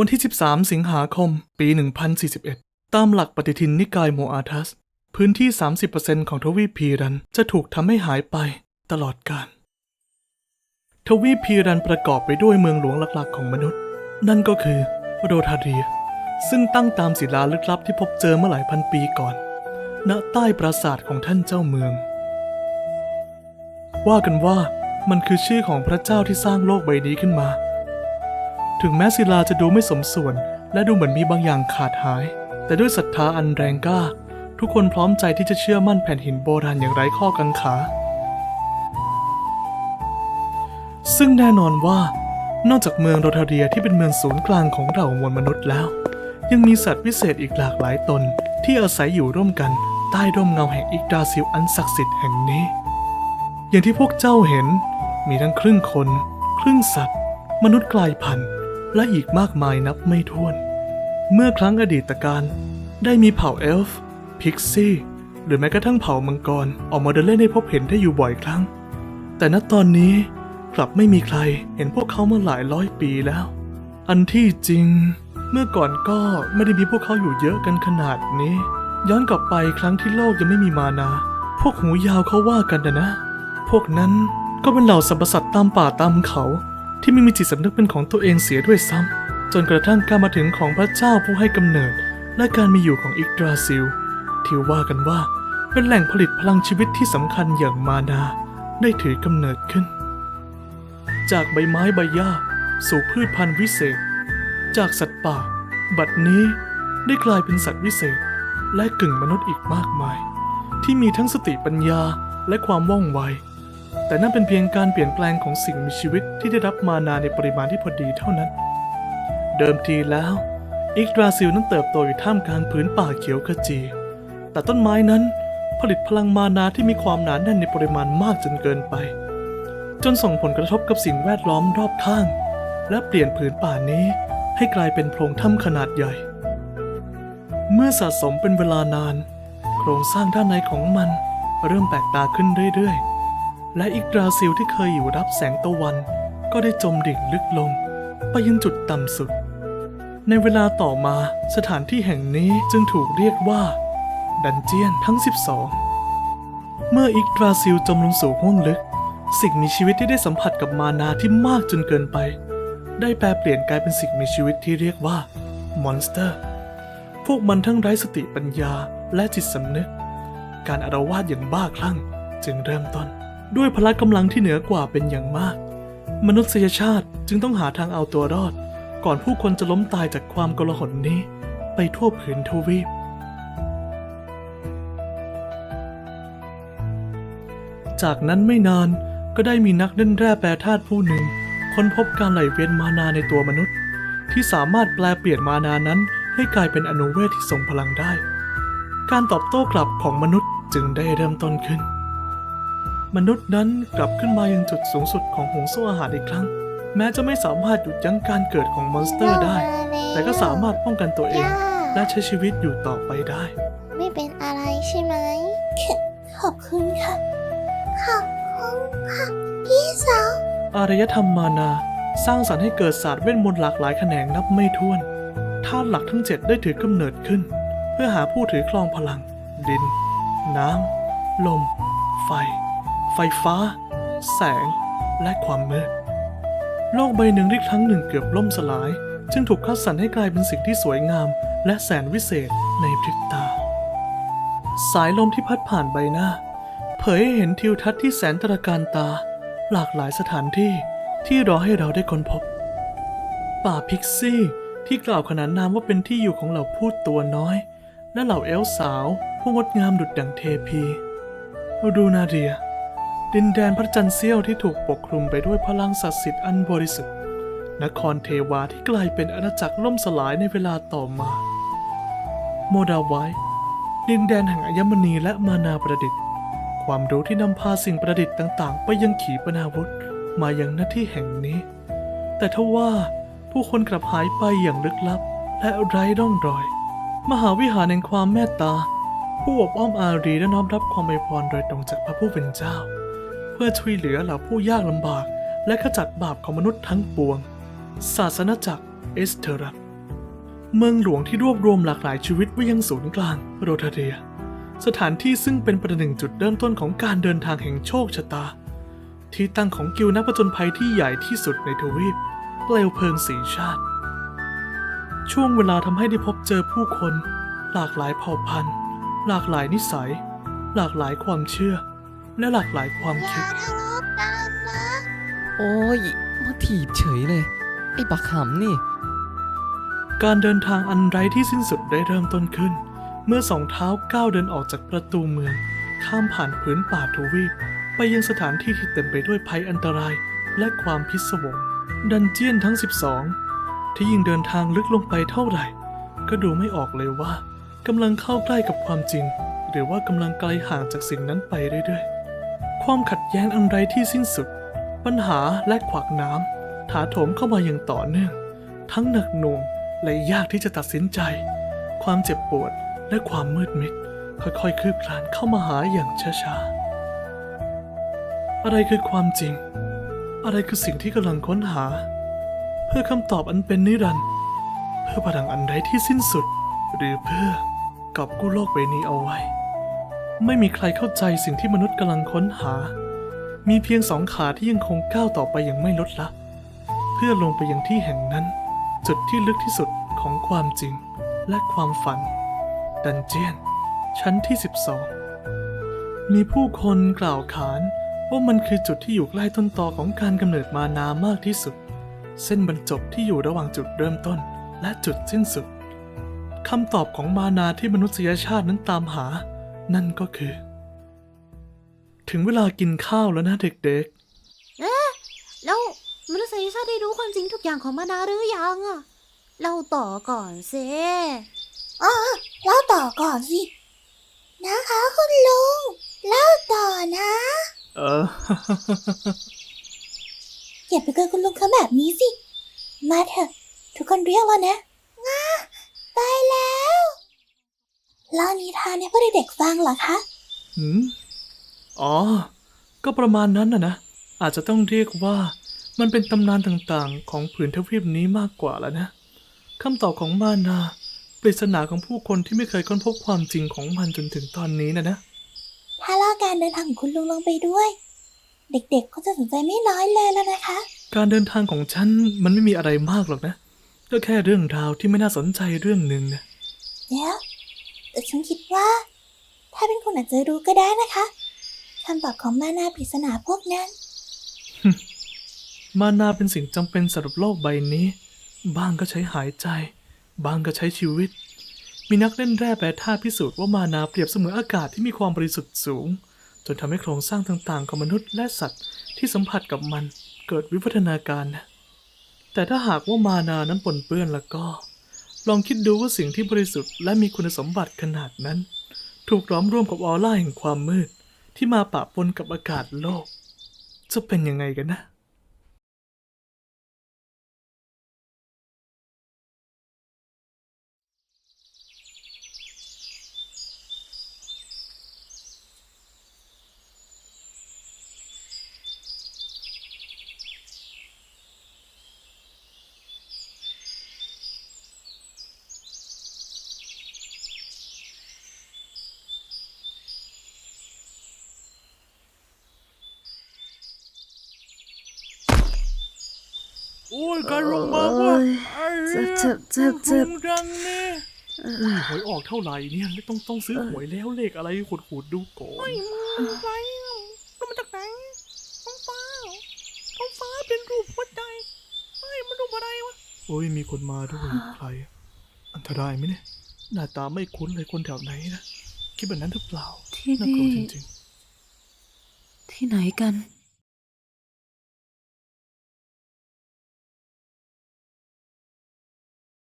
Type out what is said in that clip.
วันที่ 13 สิงหาคม ปี 1041 ตามหลักปฏิทินนิกายโมอาทัส พื้นที่ 30%ของทวีปพีรันจะถูกทำให้หายไปตลอดกาล ทวีปพีรันประกอบไปด้วยเมืองหลวงหลักๆของมนุษย์ นั่นก็คือโรทาเรีย ซึ่งตั้งตามศิลาลึกลับที่พบเจอเมื่อหลายพันปีก่อน ณ ใต้ปราสาทของท่านเจ้าเมือง ว่ากันว่ามันคือชื่อของพระเจ้าที่สร้างโลกใบนี้ขึ้นมา ถึงแม้ศิลาจะดูไม่สมส่วน และดูเหมือนมีบางอย่างขาดหาย แต่ด้วยศรัทธาอันแรงกล้า ทุกคนพร้อมใจที่จะเชื่อมั่นแผ่นหินโบราณอย่างไร้ข้อกังขา ซึ่งแน่นอนว่า นอกจากเมืองโรทาเรียที่เป็นเมืองศูนย์กลางของเรามวลมนุษย์แล้ว ยังมีสัตว์วิเศษอีกหลากหลายตนที่อาศัยอยู่ร่วมกันใต้ร่มเงาแห่งอิกดาซิลอันศักดิ์สิทธิ์แห่งนี้ อย่างที่พวกเจ้าเห็นมีทั้งครึ่งคน ครึ่งสัตว์ มนุษย์กลายพันธุ์ และอีกมากมายนับไม่ถ้วน เมื่อครั้งอดีตการ ได้มีเผ่าเอลฟ์พิกซี่หรือแม้กระทั่งเผ่ามังกรออกมาเดินเล่นให้พบเห็นได้อยู่บ่อยครั้ง แต่ณตอนนี้กลับไม่มีใครเห็นพวกเขามาหลายร้อยปีแล้ว อันที่จริง เมื่อก่อนก็ไม่ได้มีพวกเขาอยู่เยอะกันขนาดนี้ ย้อนกลับไปครั้งที่โลกยังไม่มีมานา พวกหูยาวเขาว่ากันนะนะ พวกนั้นก็เป็นเหล่าสรรพสัตตามป่าตามเขา ที่ไม่มีจิตสำนึกเป็นของตัวเองเสียด้วยซ้ำจนกระทั่งการมาถึงของพระเจ้าผู้ให้กำเนิด และการมีอยู่ของอิกดราซิลที่ว่ากันว่าเป็นแหล่งผลิตพลังชีวิตที่สำคัญอย่างมานา ได้ถือกำเนิดขึ้น จากใบไม้ใบหญ้าสู่พืชพันธุ์วิเศษ จากสัตว์ป่า บัดนี้ได้กลายเป็นสัตว์วิเศษ และกึ่งมนุษย์อีกมากมาย ที่มีทั้งสติปัญญาและความว่องไว แต่นั่นเป็นเพียงการเปลี่ยนแปลงของสิ่งมีชีวิตที่ได้รับมานาในปริมาณที่พอดีเท่านั้น เดิมทีแล้วอิกดราซิลนั้นเติบโตอยู่ท่ามกลางพื้นป่าเขียวขจี แต่ต้นไม้นั้นผลิตพลังมานาที่มีความหนาแน่นในปริมาณมากจนเกินไป จนส่งผลกระทบกับสิ่งแวดล้อมรอบข้าง และเปลี่ยนผืนป่านี้ให้กลายเป็นโพรงถ้ำขนาดใหญ่ เมื่อสะสมเป็นเวลานาน โครงสร้างด้านในของมันเริ่มแปลกตาขึ้นเรื่อยๆ และอิกราซิลที่เคยอยู่รับแสงตะวัน ก็ได้จมดิ่งลึกลง ไปยังจุดต่ำสุด ในเวลาต่อมาสถานที่แห่งนี้จึงถูกเรียกว่า ดันเจียนทั้ง 12 เมื่ออิกราซิลจมลงสู่ห้วงลึก สิ่งมีชีวิตที่ได้สัมผัสกับมานาที่มากจนเกินไป ได้แปลเปลี่ยนกลายเป็นสิ่งมีชีวิตที่เรียกว่ามอนสเตอร์ พวกมันทั้งไร้สติปัญญาและจิตสำนึก การอารวาสอย่างบ้าคลั่งจึงเริ่มต้น ด้วยพละกำลังที่เหนือกว่าเป็นอย่างมาก มนุษยชาติจึงต้องหาทางเอาตัวรอด ก่อนผู้คนจะล้มตายจากความกลหลนี้ ไปทั่วผืนทวีป จากนั้นไม่นานก็ได้มีนักเล่นแร่แปรธาตุผู้หนึ่ง ค้นพบการไหลเวียนมานาในตัวมนุษย์ ที่สามารถแปลเปลี่ยนมานานั้น ให้กลายเป็นอนุเวทที่ทรงพลังได้ การตอบโต้กลับของมนุษย์จึงได้เริ่มต้นขึ้น มนุษย์นั้นกลับขึ้นมายังจุดสูงสุดของห่วงโซ่อาหารอีกครั้ง แม้จะไม่สามารถหยุดยั้งการเกิดของมอนสเตอร์ได้ แต่ก็สามารถป้องกันตัวเอง และใช้ชีวิตอยู่ต่อไปได้ ไม่เป็นอะไรใช่ไหม ขอบคุณค่ะ ขอบคุณค่ะ พี่สาว อารยธรรมมานา สร้างสรรค์ให้เกิดศาสตร์เวทมนต์หลากหลายแขนงนับไม่ถ้วนธาตุหลักทั้งเจ็ดได้ถือกำเนิดขึ้น เพื่อหาผู้ถือครองพลัง ดิน น้ำ ลม ไฟ ไฟฟ้า แสง และความมืด โลกใบหนึ่งที่ครั้งหนึ่งเกือบล่มสลาย จึงถูกคัดสรรให้กลายเป็นสิ่งที่สวยงาม และแสนวิเศษในพริบตา สายลมที่พัดผ่านใบหน้า เผยให้เห็นทิวทัศน์ที่แสนตระการตา หลากหลายสถานที่ที่รอให้เราได้ค้นพบ ป่าพิกซี่ที่กล่าวขนานนามว่าเป็นที่อยู่ของเหล่าพูดตัวน้อย และเหล่าเอลสาว ผู้งดงามดุจดั่งเทพี รูนาเดีย ดินแดนพระจันทร์เสี้ยวที่ถูกปกคลุมไปด้วยพลังศักดิ์สิทธิ์อันบริสุทธิ์ นครเทวาที่กลายเป็นอาณาจักรล่มสลายในเวลาต่อมา โมดาไวดินแดนแห่งอัญมณีและมานาประดิษฐ์ ความรู้ที่นำพาสิ่งประดิษฐ์ต่าง ๆ ไปยังขีปนาวุธมายังหน้าที่แห่งนี้ แต่ทว่าผู้คนกลับหายไปอย่างลึกลับ และไร้ร่องรอย มหาวิหารแห่งความเมตตา ผู้อบอ้อมอารีและน้อมรับความไวยพรโดยตรงจากพระผู้เป็นเจ้า เพื่อช่วยเหลือเหล่าผู้ยากลำบาก และขจัดบาปของมนุษย์ทั้งปวง ศาสนาจักรเอสเทอรัสเมืองหลวงที่รวบรวมหลากหลายชีวิตไว้ยังศูนย์กลางโรทาเดีย สถานที่ซึ่งเป็นประหนึ่งจุดเริ่มต้นของการเดินทางแห่งโชคชะตา ที่ตั้งของกิลนักผจญภัยที่ใหญ่ที่สุดในทวีปเปลวเพลิงสีชาติ ช่วงเวลาทำให้ได้พบเจอผู้คน หลากหลายเผ่าพันธุ์ หลากหลายนิสัย หลากหลายความเชื่อ และหลากหลายความอคิย่าดทะเลาะกันนะโอ้ย มาถีบเฉยเลย ไอ้บักหำนี่ การเดินทางอันไร้ที่สิ้นสุดได้เริ่มต้นขึ้น เมื่อสองเท้าก้าวเดินออกจากประตูเมือง ข้ามผ่านพื้นป่าทวีป ไปยังสถานที่ที่เต็มไปด้วยภัยอันตรายและความพิศวง ดันเจียนทั้ง 12 ที่ยิ่งเดินทางลึกลงไปเท่าไหร่ ก็ดูไม่ออกเลยว่ากำลังเข้าใกล้กับความจริง หรือว่ากำลังไกลห่างจากสิ่งนั้นไปเรื่อยๆ ความขัดแย้งอันไรที่สิ้นสุด ปัญหาและขวากน้ำถาโถมเข้ามาอย่างต่อเนื่อง ทั้งหนักหน่วงและยากที่จะตัดสินใจ ความเจ็บปวดและความมืดมิด ค่อยๆคืบคลานเข้ามาหาอย่างช้าๆ อะไรคือความจริง อะไรคือสิ่งที่กำลังค้นหา เพื่อคำตอบอันเป็นนิรันดร์เพื่อพลังอันใดที่สิ้นสุด หรือเพื่อกอบกู้โลกใบนี้เอาไว้ ไม่มีใครเข้าใจสิ่งที่มนุษย์กำลังค้นหา มีเพียงสองขาที่ยังคงก้าวต่อไปอย่างไม่ลดละ เพื่อลงไปยังที่แห่งนั้น จุดที่ลึกที่สุดของความจริงและความฝัน ดันเจียน ชั้นที่ 12 มีผู้คนกล่าวขานว่ามันคือจุดที่อยู่ใกล้ต้นตอของการกำเนิดมานามากที่สุด เส้นบรรจบที่อยู่ระหว่างจุดเริ่มต้นและจุดสิ้นสุดคำตอบของมานาที่มนุษยชาตินั้นตามหา นั่นก็คือ ถึงเวลากินข้าวแล้วนะเด็กๆแล้วมนุษยชาติได้รู้ความจริงทุกอย่างของมานาหรือยังอะเล่าต่อก่อนเซอ๋อเล่าต่อก่อนสิ นะคะคุณลุง เล่าต่อนะ เออ อย่าไปเกินคุณลุงเขาแบบนี้สิ มาเถอะ ทุกคนเรียกแล้วนะง่าไปแล้ว เล่านิทานให้พวกเด็กๆฟังเหรอคะ หืมอ๋อ ก็ประมาณนั้นนะนะ อาจจะต้องเรียกว่ามันเป็นตำนานต่างๆ ของผืนทวีปนี้มากกว่าแล้วนะ คำตอบของมานาปริศนาของผู้คนที่ไม่เคยค้นพบความจริงของมันจนถึงตอนนี้นะนะ ถ้าเล่าการเดินทางของคุณลุงลงไปด้วย เด็กๆก็จะสนใจไม่น้อยเลยแล้วนะคะ การเดินทางของฉันมันไม่มีอะไรมากหรอกนะ ก็แค่เรื่องราวที่ไม่น่าสนใจเรื่องหนึ่งนะ เดี๋ยว แต่ฉันคิดว่า ถ้าเป็นคุณอาจจะรู้ก็ได้นะคะคำตอบของมานาปริศนาพวกนั้น มานาเป็นสิ่งจำเป็นสำหรับโลกใบนี้ บางก็ใช้หายใจ บางก็ใช้ชีวิต มีนักเล่นแร่แปรธาตุพิสูจน์ว่ามานาเปรียบเสมือนอากาศที่มีความบริสุทธิ์สูง จนทำให้โครงสร้างต่างๆ ของมนุษย์และสัตว์ที่สัมผัสกับมันเกิดวิวัฒนาการนะแต่ถ้าหากว่ามานานั้นปนเปื้อนแล้วก็ ลองคิดดูว่าสิ่งที่บริสุทธิ์และมีคุณสมบัติขนาดนั้น ถูกล้อมร่วมกับออร่าแห่งความมืด ที่มาปะปนกับอากาศโลก จะเป็นยังไงกันนะ โอ้ยการลงมาว่าเจ็บเจ็บเจ็บเจ็บดังนี่อุ้ยหวยออกเท่าไหร่เนี่ยต้องต้องซื้อหวยแล้วเลขอะไรขูดขูดๆดูก่อนอะไรอะแล้วมาจากไหนท้องฟ้าเหรอท้องฟ้าเป็นรูปหัวใจเฮ้ยมันรูปอะไรวะโอ้ยมีคนมาด้วยใคร อันตรายไหมเนี่ยหน้าตาไม่คุ้นเลยคนแถวไหนนะคิดแบบนั้นหรือเปล่าที่น่ากลัวนี่จริงที่ไหนกัน